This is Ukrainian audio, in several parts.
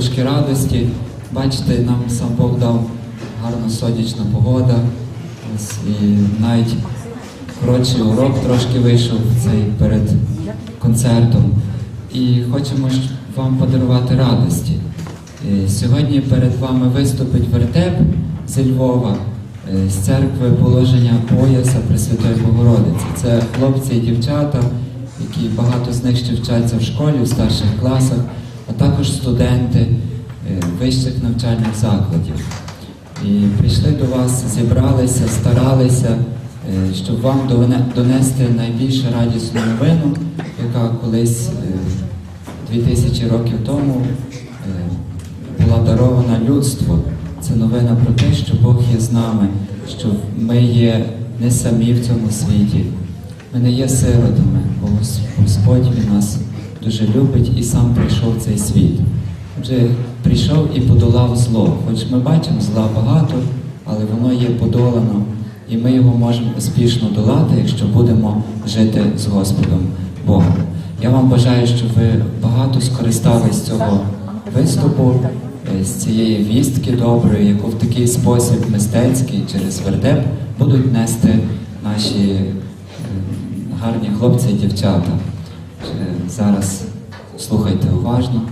трошки радості. Бачите, нам сам Бог дав гарна сонячна погода. І навіть коротший урок трошки вийшов цей перед концертом. І хочемо вам подарувати радості. Е, Сьогодні перед вами виступить вертеп зі Львова е, з церкви положення пояса Пресвятої Богородиці. Це хлопці і дівчата, які багато з них ще вчаться в школі, в старших класах, а також студенти е, вищих навчальних закладів. І прийшли до вас, зібралися, старалися, е, щоб вам донести найбільш радісну новину, яка колись е, 2000 років тому е, була дарована людству. Це новина про те, що Бог є з нами, що ми є не самі в цьому світі. Ми не є сиротами, бо Господь Він нас дуже любить і сам прийшов цей світ. Отже, прийшов і подолав зло. Хоч ми бачимо зла багато, але воно є подолано, і ми його можемо успішно долати, якщо будемо жити з Господом Богом. Я вам бажаю, щоб ви багато скористались цього виступу, е, з цієї вістки доброї, яку в такий спосіб мистецький через вертеп будуть нести наші е, гарні хлопці і дівчата. Е, Зараз слухайте уважно.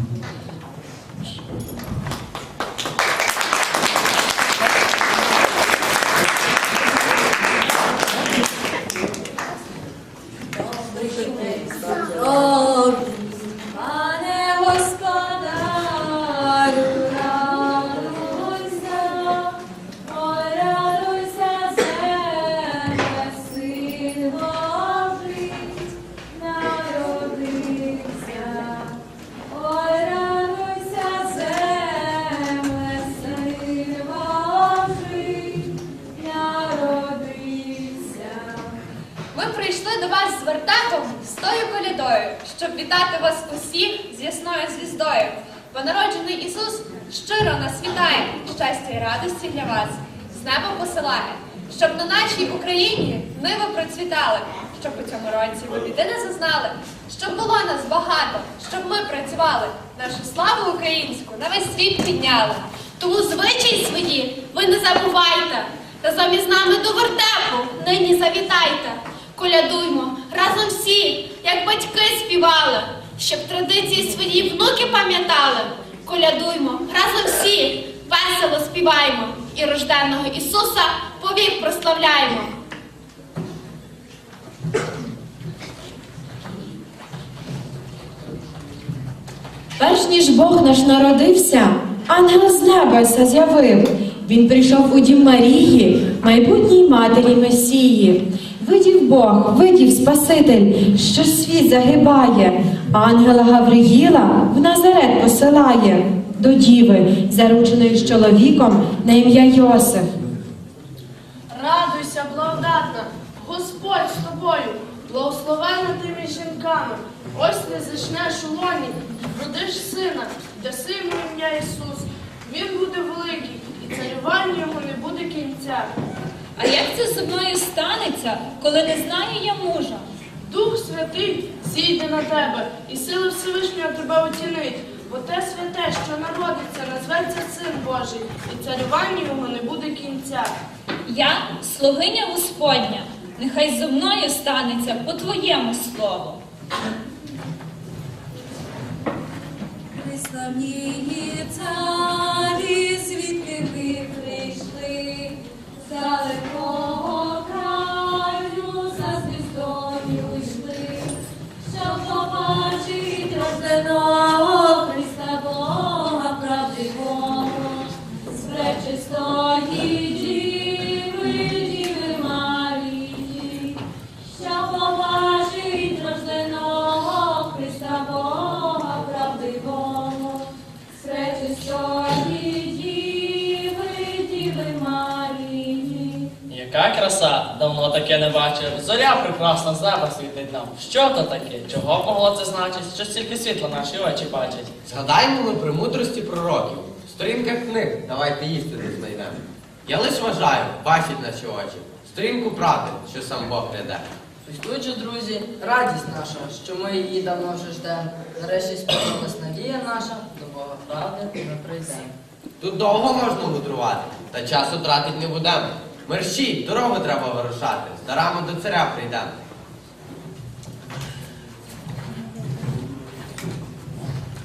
Вітати вас усіх з ясною звіздою. Бо народжений Ісус щиро нас вітає, щастя і радості для вас. З неба посилає, щоб на нашій Україні ниви процвітали, щоб у цьому році ви біди не зазнали, щоб було нас багато, щоб ми працювали, нашу славу українську на весь світ підняли. Тому звичаї свої ви не забувайте, разом із нами до вертепу нині завітайте. Колядуймо як батьки співали, щоб традиції свої внуки пам'ятали. Колядуймо разом всі, весело співаємо і рожденого Ісуса повік прославляємо. Перш ніж Бог наш народився, ангел з небеса з'явив. Він прийшов у дім Марії, майбутній матері Месії. Видів Бог, видів Спаситель, що світ загибає. Ангела Гавриїла в Назарет посилає до діви, зарученої з чоловіком на ім'я Йосиф. Радуйся, благодатна, Господь з тобою, благословена тими жінками. Ось не зачнеш у лоні, родиш сина, даси йому ім'я Ісус. Він буде великий, і царювання його не буде кінця. А як це зі мною станеться, коли не знаю я мужа? Дух Святий зійде на тебе, і сила Всевишнього тебе оцінить. Бо те святе, що народиться, назветься Син Божий, і царювання його не буде кінця. Я слугиня Господня, нехай зо мною станеться по твоєму слову. Славні царі, з далекого краю за йшли, щоб побачить рожденого Христа Бога правдивого, з пречистої не бачив. Зоря прекрасна з неба світить нам. Що то таке? Чого могло це значить? Що стільки світла наші очі бачать? Згадаймо ми про мудрості пророків. В сторінках книг давайте істину знайдемо. Я лиш вважаю, бачать наші очі. Сторінку правди, що сам Бог гляде. Ось тут же, друзі, радість наша, що ми її давно вже ждемо. Нарешті сповнилась надія наша, до Бога правди ми прийдемо. Тут довго можна мудрувати, та часу тратить не будемо. Мерщій, дорогу треба вирушати, з дарами до царя прийдемо.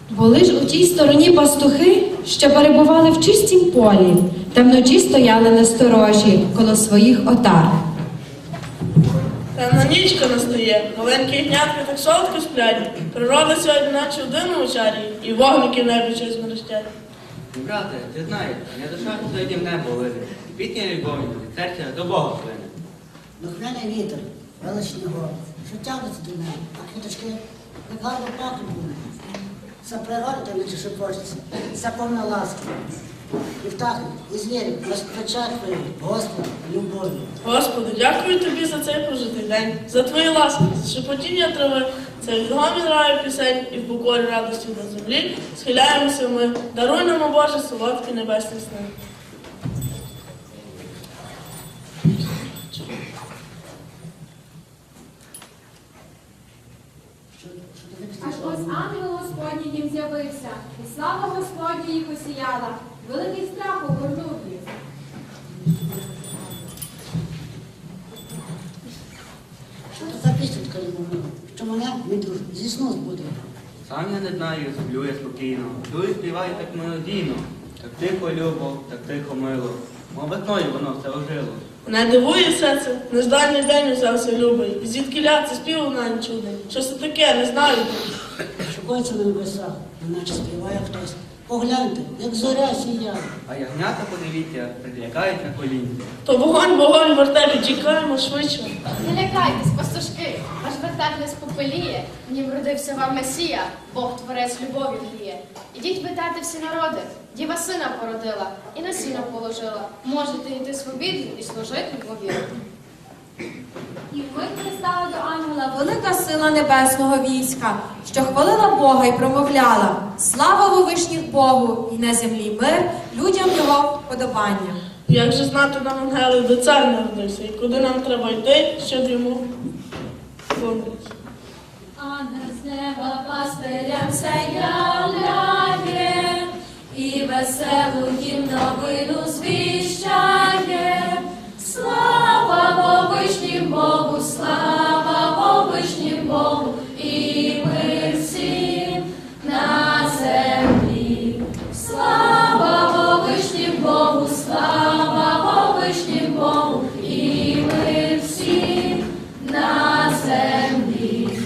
Були ж у тій стороні пастухи, що перебували в чистім полі, та вночі стояли на сторожі коло своїх отар. Темна нічка настає, маленькі ягнятки так солодко сплять. Природа сьогодні наче в дивному чарі, і вогники в небі щось мерещать. Брате, ти знаєш, я душа сьогодні в небо лине, і пітня любові, серця до Бога плине. Духмяний вітер, величні гори, що тягнеться до неї, а квіточки як гарно пахнуть вони. Це природа там наче шепочеться, це повна ласки. І птахи, і звірі, розпочать твої, Господи, любові. Господи, дякую тобі за цей прожитий день, за твої ласки, за шепотіння трави, це відгомін раю пісень і в покорі радості на землі. Схиляємося ми, даруй нам, Боже, солодкі небесні сни. Що, що тобі Аж ось ангел Господній їм з'явився, і слава Господня їх осіяла, великий страх огорнув їх. Що це за пісенька йому? Що мене, зі сну збудив. Сам я не знаю, сплю я спокійно, чую і співаю так мелодійно, так тихо любо, так тихо мило, мов весною воно все ожило. Мене дивує серце, нежданий день взявся любий, і звідкиля це спів нам чудний. Що це таке, не знаю. Шукається на небесах, неначе співає хтось. Погляньте, як зоря сіяє. А ягнята, подивіться, прилякають на колінці. То вогонь, вогонь, вертепі, тікаємо швидше. Не лякайтесь, пастушки, ваш вертак не спопеліє, в нім родився вам Месія, Бог творець любові гріє. Ідіть питати всі народи, діва сина породила і на сіно положила. Можете йти свобідні і служити Богові. І вмить пристала до ангела Велика сила небесного війська, що хвалила Бога і промовляла Слава вовишніх Богу, і на землі мир, людям його вподобання. Як же знати нам ангели, де цар народився, і куди нам треба йти, щоб йому клонитися? Ангел з неба пастирям все являє, і веселу їм новину звіщає. Богу, слава вовишнім Богу, і мир всім на землі. Слава вовишнім Богу, слава вовишнім Богу, і мир всім на землі.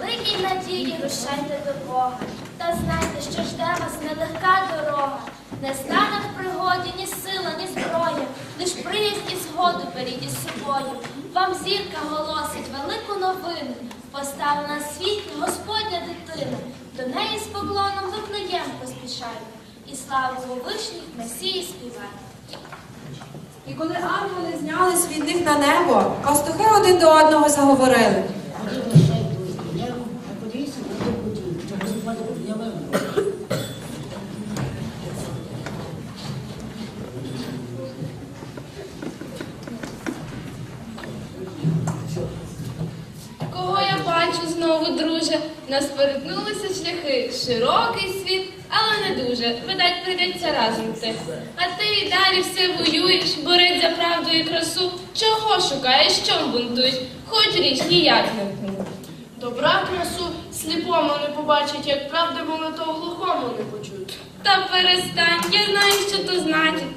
Великій надії рушайте до Бога, та знайте, що жде вас нелегка дорога. Не стане в пригоді ні сила, ні зброя, лиш приязнь і згоду беріть із собою. Вам зірка голосить велику новину, Постав на світ Господня дитина. До неї з поклоном виплеєм поспішаю, і славу вовишніх Месії співаю. І коли ангели знялись від них на небо, пастухи один до одного заговорили. Ходіть лише, друзі, небо, а подивіться на ту подію, що Господь об'явив. Кого я бачу знову, друже? Нас перетнулися шляхи, широкий світ, але не дуже. Видать, прийдеться разом йти. А ти й далі все воюєш, борець за правду і красу. Чого шукаєш, чом бунтуєш? Хоч річ ніяк не. Добра красу сліпому не побачить, як правди молитов глухому не почують. Та перестань, я знаю, що то значить.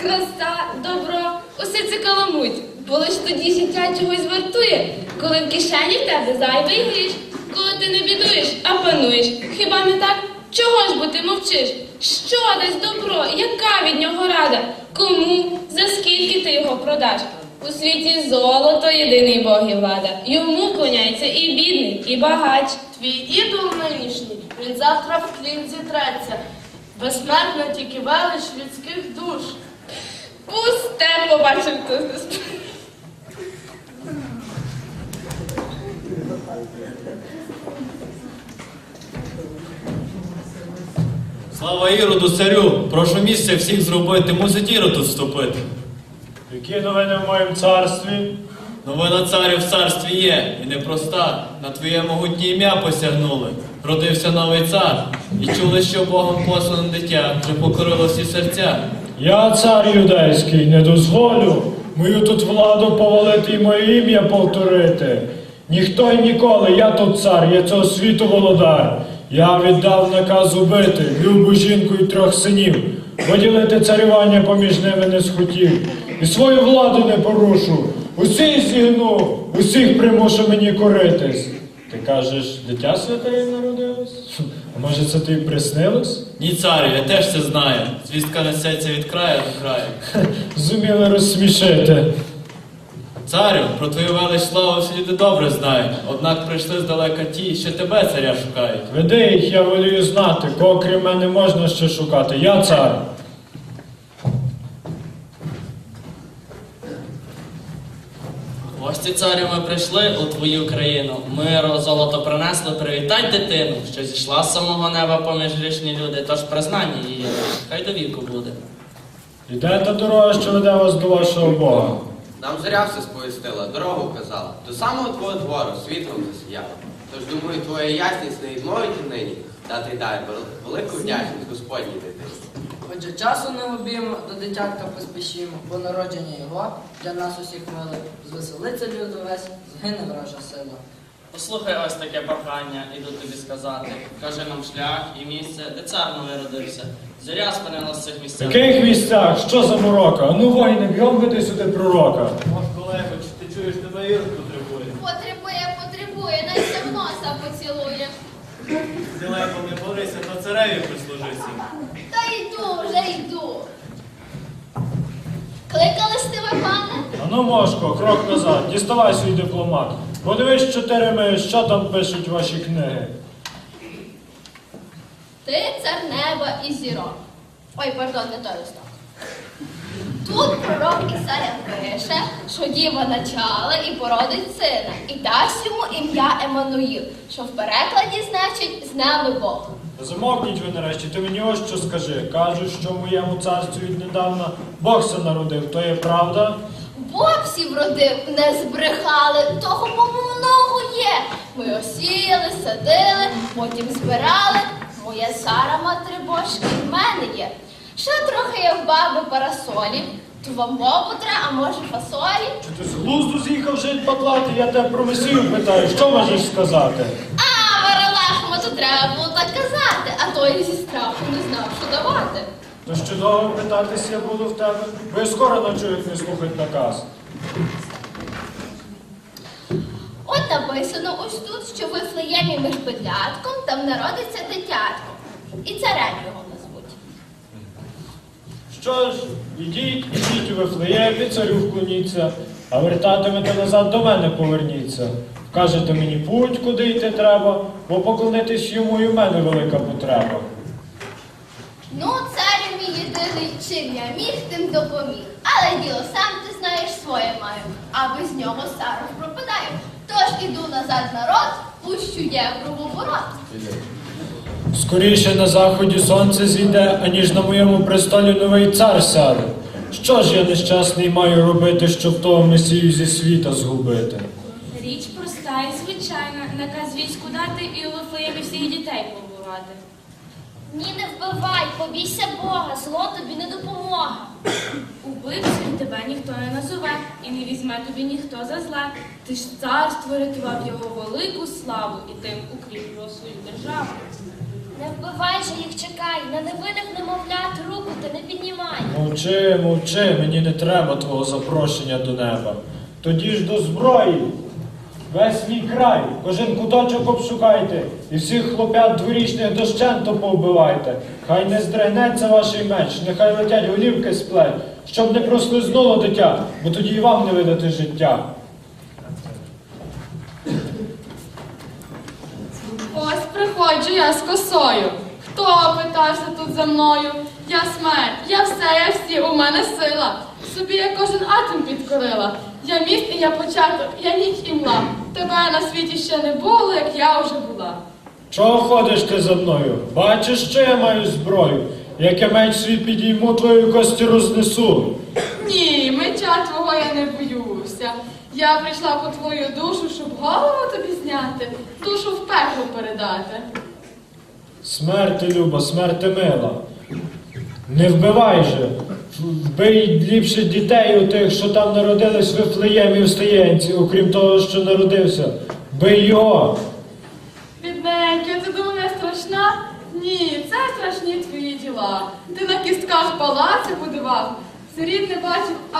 Краса, добро, усе це каламуть. Бо лиш тоді життя чогось вартує, коли в кишені в тебе зайвий гріш, коли ти не бідуєш, а пануєш. Хіба не так? Чого ж бо ти мовчиш? Що дасть добро? Яка від нього рада? Кому? За скільки ти його продаш? У світі золото єдиний Бог і влада. Йому клоняється і бідний, і багач. Твій ідол нинішній, він завтра в тлін зітреться. Безсмертна тільки велич людських душ. Пусте побачив тут. Слава Іроду, царю! Прошу місця всіх зробити, мусить Ірод вступити. Які новини в моєму царстві? Новина царя в царстві є, і непроста. На твоє могутнє ім'я посягнули. Родився новий цар, і чули, що Богом послане дитя вже покорило всі серця. Я, цар юдейський, не дозволю мою тут владу повалити і моє ім'я повторити. Ніхто й ніколи, я тут цар, я цього світу володар. Я віддав наказ убити любу жінку і трьох синів. Поділити царювання поміж ними не схотів. І свою владу не порушу. Усіх зігну, усіх примушу мені коритись. Ти кажеш, дитя святе народилось? А може це тобі приснилось? Ні, царю, я теж це знаю. Звістка несеться від краю до краю. Зуміли розсмішити. Царю, про твою велич славу всі люди добре знають. Однак прийшли здалека ті, що тебе, царя, шукають. Веди їх, я волію знати, кого крім мене можна ще шукати. Я цар. Гості царю ми прийшли у твою країну. Миру, золото принесли, привітать дитину, що зійшла з самого неба поміж грішні люди, тож признання її, хай до віку буде. Іде та дорога, що веде вас до вашого Бога. Нам зоря все сповістила, дорогу казала. До самого твого двору світлом засіяла. Тож думаю, твоя ясність не відмовить нині дати дай велику вдячність Господній дитині. Отже, часу не губімо, до дитятка поспішімо, бо народження його для нас усіх миле. Звеселиться люд увесь, згине вража сила. Послухай ось таке прохання, іду тобі сказати. Кажи нам шлях і місце, де цар новий родився. Зоря спинилась в цих В місцях. яких місцях? Що за морока? Ну, воїни, бігом веди сюди пророка. Мож, колего, чи ти чуєш, тебе Ірод потребує? Потребує, потребує, се в носа поцілує. Зілепо, не борися, на цареві прислужися. Та йду, вже йду. Кликали ви, пане? А ну, Мошко, крок назад, діставай свій дипломат. Подивись чотири ми, що там пишуть ваші книги. Ти цар неба і зірок. Ой, пардон, не той листок. Тут пророк Ісая пише, що діва начала і породить сина, і дасть йому ім'я Еммануїл, що в перекладі значить з нами Бог. Замовкніть ви нарешті, ти мені ось що скажи. Кажуть, що в моєму царстві віднедавна Бог народив, то є правда? Бог всі вродив, не збрехали, того много є. Ми осіяли, садили, потім збирали. Моя Сара матері божки в мене є. Ще трохи є в баби парасолі, то вам мову треба, а може фасолі. Чи ти з глузду з'їхав жить патлати? Я тебе про месію питаю, що можеш сказати? А, Варалахма, то треба було так казати, а той зі страху не знав, що давати. То що довго питатися я буду в тебе? Бо я скоро як не слухать наказ. От написано ось тут, що в Вифлеємі між бедлятком там народиться дитятко. І царем його назвуть. Що ж, ідіть, ідіть у Вифлеємі, царю вклоніться, а вертатимете назад до мене поверніться. Кажете мені путь, куди йти треба, бо поклонитись йому і в мене велика потреба. Ну, царю мій єдиний, чим я міг, тим допоміг. Але діло сам ти знаєш своє маю, а без нього Сару пропадаю. Тож іду назад народ, пущу євро в оборот. Скоріше на заході сонце зійде, аніж на моєму престолі новий цар сяде. Що ж я нещасний маю робити, щоб того месію зі світа згубити? Річ проста і звичайна. Наказ війську дати і у Вифлеємі всіх дітей. Ні, не вбивай, побійся Бога, зло тобі не допомога. Убивцею тебе ніхто не назове, і не візьме тобі ніхто за зле. Ти ж царство рятував його велику славу і тим укріплював свою державу. Не вбивай же їх, чекай, на невинних немовлят руку ти не піднімай. Мовчи, мовчи, мені не треба твого запрошення до неба. Тоді ж до зброї. Весь мій край, кожен куточок обшукайте, і всіх хлопят дворічних дощенто повбивайте. Хай не здригнеться ваш меч, нехай летять голівки з плеч, щоб не прослизнуло дитя, бо тоді і вам не видати життя. Ось приходжу я з косою. Хто питався тут за мною? Я смерть, я все, я всі, у мене сила. Собі я кожен атом підкорила. Я міст і я початок, я ніч і мла. Тебе на світі ще не було, як я вже була. Чого ходиш ти за мною? Бачиш, що я маю зброю? Як я меч свій підійму, твою кості рознесу. Ні, меча твого я не боюся. Я прийшла по твою душу, щоб голову тобі зняти, душу в пекло передати. Смерти, Люба, смерти мила. Не вбивай же. Вбий ліпше дітей у тих, що там народились в Вифлеємі в Стаєнці, окрім того, що народився. Бий його. Бідненька, ти думаєш страшна? Ні, це страшні твої діла. Ти на кістках палаци будував, сиріт не бачив, а,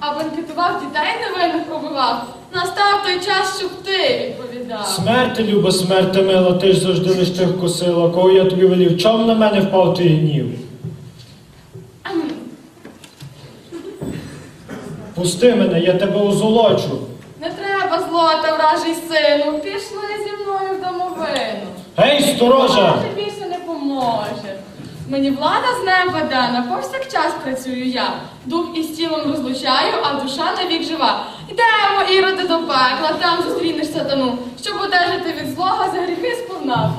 а банкетував дітей невинних побивав. Настав той час, щоб ти відповідав. Смерти, Люба, смерти мила, ти ж завжди лиш тих косила, кого я тобі велів, чом на мене впав твій гнів? Пусти мене, я тебе озолочу. Не треба злота, вражий сину, пішли зі мною в домовину. Гей, сторожа! Ти більше не поможе. Мені влада з неба дана, повсякчас працюю я. Дух із тілом розлучаю, а душа навік жива. Йдемо, іроди, до пекла, там зустрінеш сатану, щоб одержати від злого за гріхи сповна.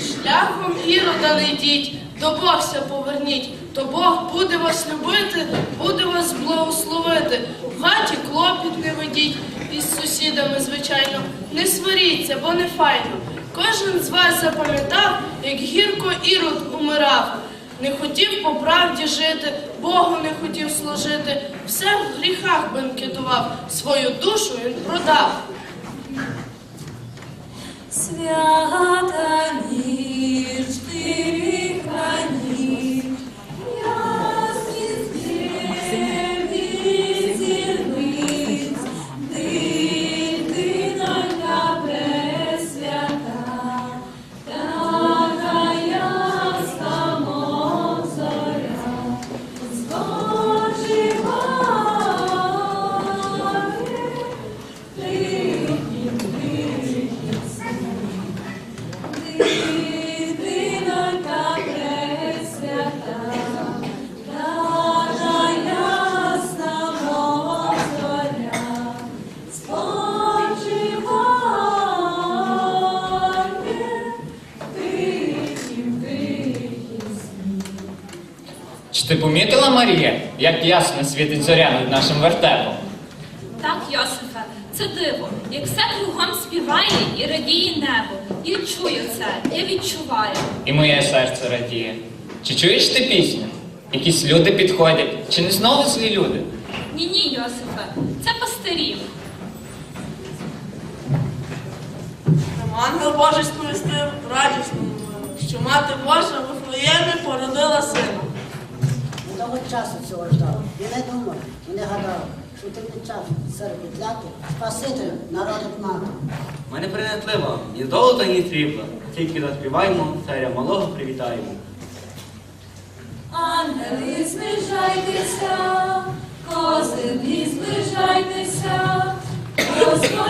Шляхом ірода не йдіть, до Богся поверніть, то Бог буде вас любити, буде вас благословити. В хаті клопіт не ведіть, із сусідами, звичайно, не сваріться, бо не файно. Кожен з вас запам'ятав, як гірко ірод умирав. Не хотів по правді жити, Богу не хотів служити, все в гріхах бенкетував, свою душу він продав. Чи ти помітила, Марія, як ясно світить зоря над нашим вертепом? Так, Йосифе, це диво, як все кругом співає і радіє небо. Я чую це, я відчуваю. І моє серце радіє. Чи чуєш ти пісню? Якісь люди підходять, чи не знову злі люди? Ні, ні, Йосифе, це пастирів. Ангел Божий сповістив радісну новину, що мати Божа в Вифлеємі породила сина. Того часу цього ждав. І не думав, і не гадав, що ти під час серед підляти Спасителю народить мати. Ми не принетлива, ні золота, ні срібла. Тільки заспіваємо, царя малого привітаємо. Ангели, зближайтеся, козирі, зближайтеся, Господь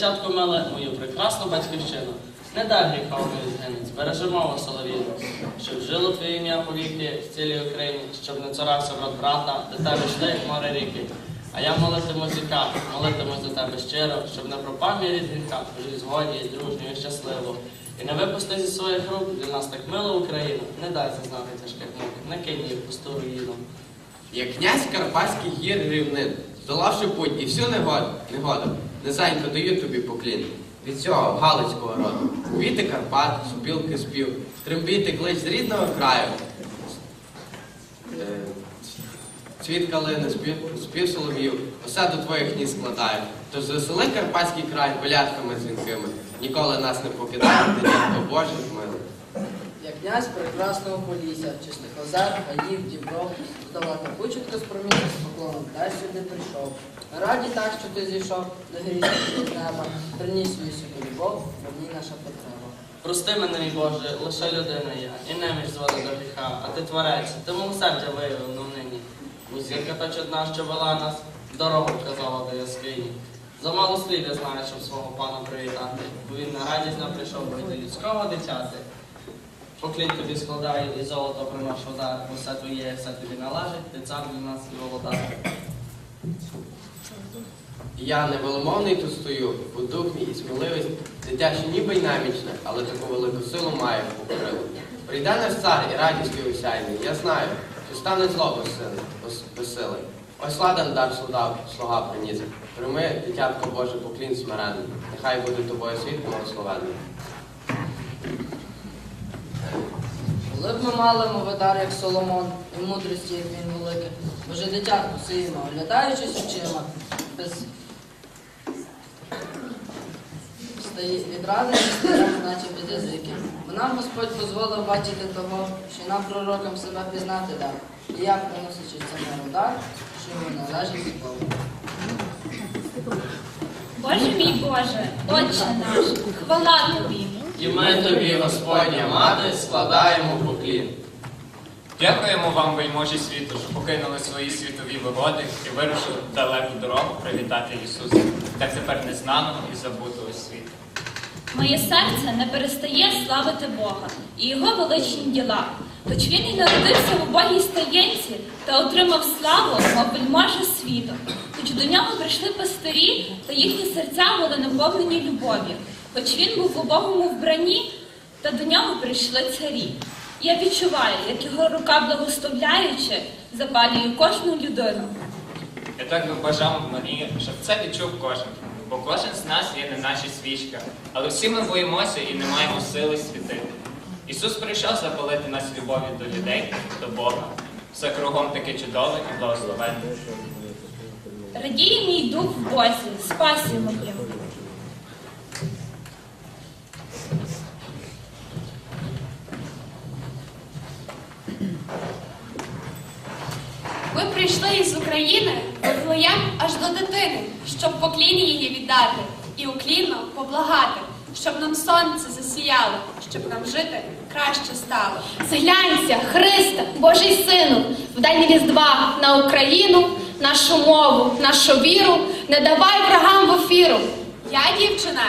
дитятко миле, мою прекрасну батьківщину. Не дай гріха мою згинуть, збережи мову щоб жило твоє ім'я повіки в цілій Україні, щоб не цурався брат брата, до тебе йшли, море ріки. А я молитимусь віка, молитимусь до тебе щиро, щоб не пропав мій рід гріха, жив згоді, і щасливо. І не випусти зі своїх рук для нас так мило Україну, не дай зазнати тяжких мук, не кинь її в пусту руїну. Як князь Карпатських гір рівнин, здолавши путь і всю негоду, негоду, незайнько даю тобі поклін. Від цього Галицького роду. Квіти Карпат, супілки спів, трембіти клич з рідного краю. Е, Цвіт калини, спів, спів солов'їв, усе до твоїх ніг складаю. Тож звесели Карпатський край колядками дзвінкими. Ніколи нас не покидає, дитятко Боже милий. Як князь прекрасного полісся, чистих озер, гаїв, дібров, здала таку з проміння з поклоном, дай сюди прийшов. Раді так, що ти зійшов до від неба, приніс сюди любов, бо ній наша потреба. Прости мене, мій Боже, лише людина я, і неміж звела до гріха, а ти творець, ти милосердя виявив ну нині. Бо зірка та чудна, що вела нас, дорогу вказала до яскині. Замало слів я знаю, щоб свого пана привітати, бо він на радість нам прийшов бити людського дитяти. Поклінь тобі складаю і золото приношу дар, бо все твоє, все тобі належить, ти цар для нас і володар. Я невеломовний тут стою, бо дух мій і сміливість, дитяче ніби й намічне, але таку велику силу має покорило. Прийде наш цар і радістю усяйний, я знаю, що стане зло безсилий. Ось ладен дар слуга, слуга приніс. Прийми, дитятко Боже, поклін смиренний, нехай буде тобою світ благословенний. Коли б ми мали мовидар, як Соломон, і мудрості, як він великий, Боже дитятко сиємо, оглядаючись очима, без стає відрази стоять, наче під язики. Бо нам Господь дозволив бачити того, що нам пророкам себе пізнати дав, і як приносячи це миру дар, що йому належить від Бога. Боже мій Боже, Отче наш, хвала тобі. І ми тобі, Господня мати, складаємо поклін. Дякуємо вам, вельможі світу, що покинули свої світові вигоди і вирушили в далеку дорогу привітати Ісуса, так тепер незнаного і забутого світу. Моє серце не перестає славити Бога і Його величні діла. Хоч він і народився в убогій стаєнці та отримав славу, мов вельможа світу. Хоч до нього прийшли пастирі, та їхні серця були наповнені любов'ю. Хоч він був в убогому вбранні, та до нього прийшли царі. Я відчуваю, як його рука благословляючи, запалює кожну людину. Я так би бажав Марії, щоб це відчув кожен. Бо кожен з нас є не наче свічка, але всі ми боїмося і не маємо сили світити. Ісус прийшов запалити нас любов'ю до людей, до Бога. Все кругом таке чудове і благословенне. Радіє мій дух в Бозі, спасі моїм. Ви прийшли із України Вифлеєм аж до дитини, щоб поклін її віддати і уклінно поблагати, щоб нам сонце засіяло, щоб нам жити краще стало. Зглянься, Христе, Божий Сину, в день Різдва на Україну, нашу мову, нашу віру, не давай врагам в ефіру. Я дівчина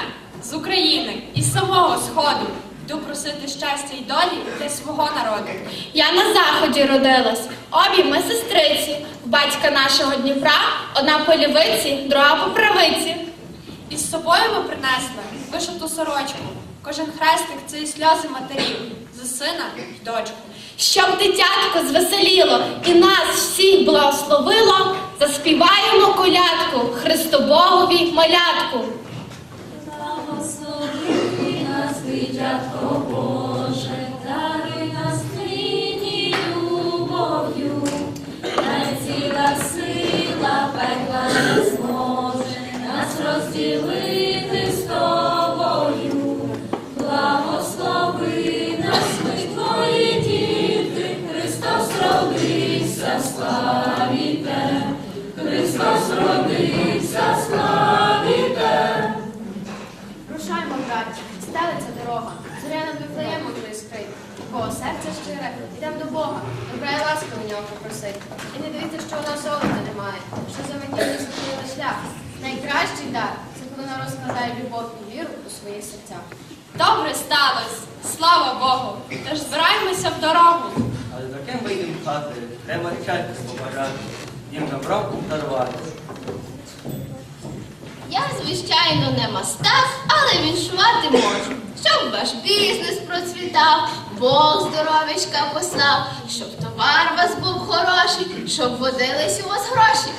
з України, із самого сходу. Йду просити щастя й долі для свого народу. Я на заході родилась, обі ми сестриці, батька нашого Дніпра, одна по лівиці, друга по правиці. Із собою ми принесли вишиту сорочку. Кожен хрестик це і сльози матерів за сина й дочку. Щоб дитятко звеселіло і нас всіх благословило, заспіваємо колядку Христобогові малятку. Серце щире, йдем до Бога, добра ласка у нього попросить. І не дивіться, що нас золота немає, що за мені зустріли шлях. Найкращий дар це коли народ складає любов і віру у свої серця. Добре сталося, слава Богу. Тож збираємося в дорогу. Але за ким вийдемо хати, треба речати побажати, їм добро дарувати. Я, звичайно, не мастак, але віншувати можу. Щоб ваш бізнес процвітав, Бог здоровечка послав, щоб товар у вас був хороший, щоб водились у вас гроші.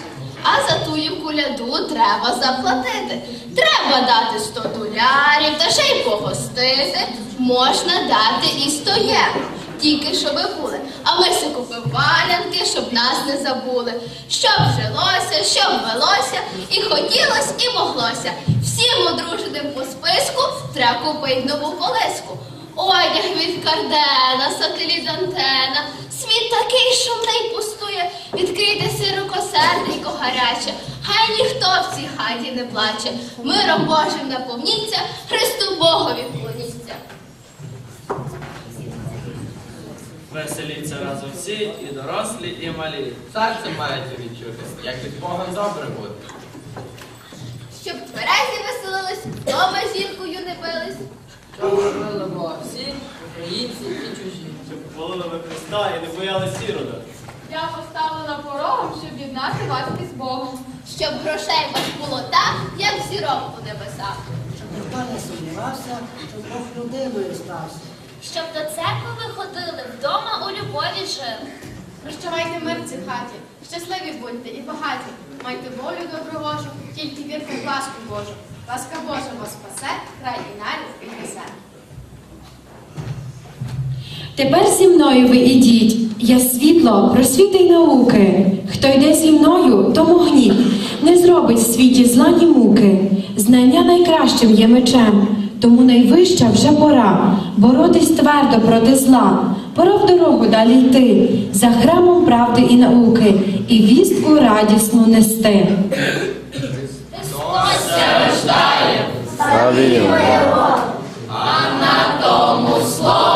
А за тую куляду треба заплатити. Треба дати 100 долярів та ще й погостити. Можна дати і 100 євро, тільки ви були. А ми си купив валянки, щоб нас не забули. Щоб жилося, щоб велося, і хотілось, і моглося. Всім одруженим по списку треба купить нову колеску. Одяг від кардена, сателіт антена. Світ такий шумний пустує, відкрийте сирокосерденько гаряче. Хай ніхто в цій хаті не плаче. Миром Божим наповніться, Христу Богові вклоніться. Веселіться разом всі, і дорослі, і малі. Серце маєте відчути, як від Бога добре бути. Щоб тверезі веселились, вдома жінкою не бились. Щоб любили Бога всі, українці і чужі. Щоб хвалили ви Христа і не боялись сірода. Я поставила порогом, щоб єднати вас із Богом. Щоб грошей вас було так, як зірок у небесах. Щоб ніхто не сумнівався, що Бог людиною стався. Щоб до церкви ви ходили, вдома у любові жили. Прощавайте мир в цій хаті, щасливі будьте і багаті. Майте волю добровожу, тільки вірте в ласку Божу. Ласка Божа вас спасе, край і нарід піднесе. Тепер зі мною ви ідіть, я світло, просвіти й науки. Хто йде зі мною, тому гнів, не зробить в світі зла ні муки. Знання найкращим є мечем, тому найвища вже пора боротись твердо проти зла, пора в дорогу далі йти, за храмом правди і науки, і вістку радісну нести. Христос рождає, Славі Його, а на тому слово.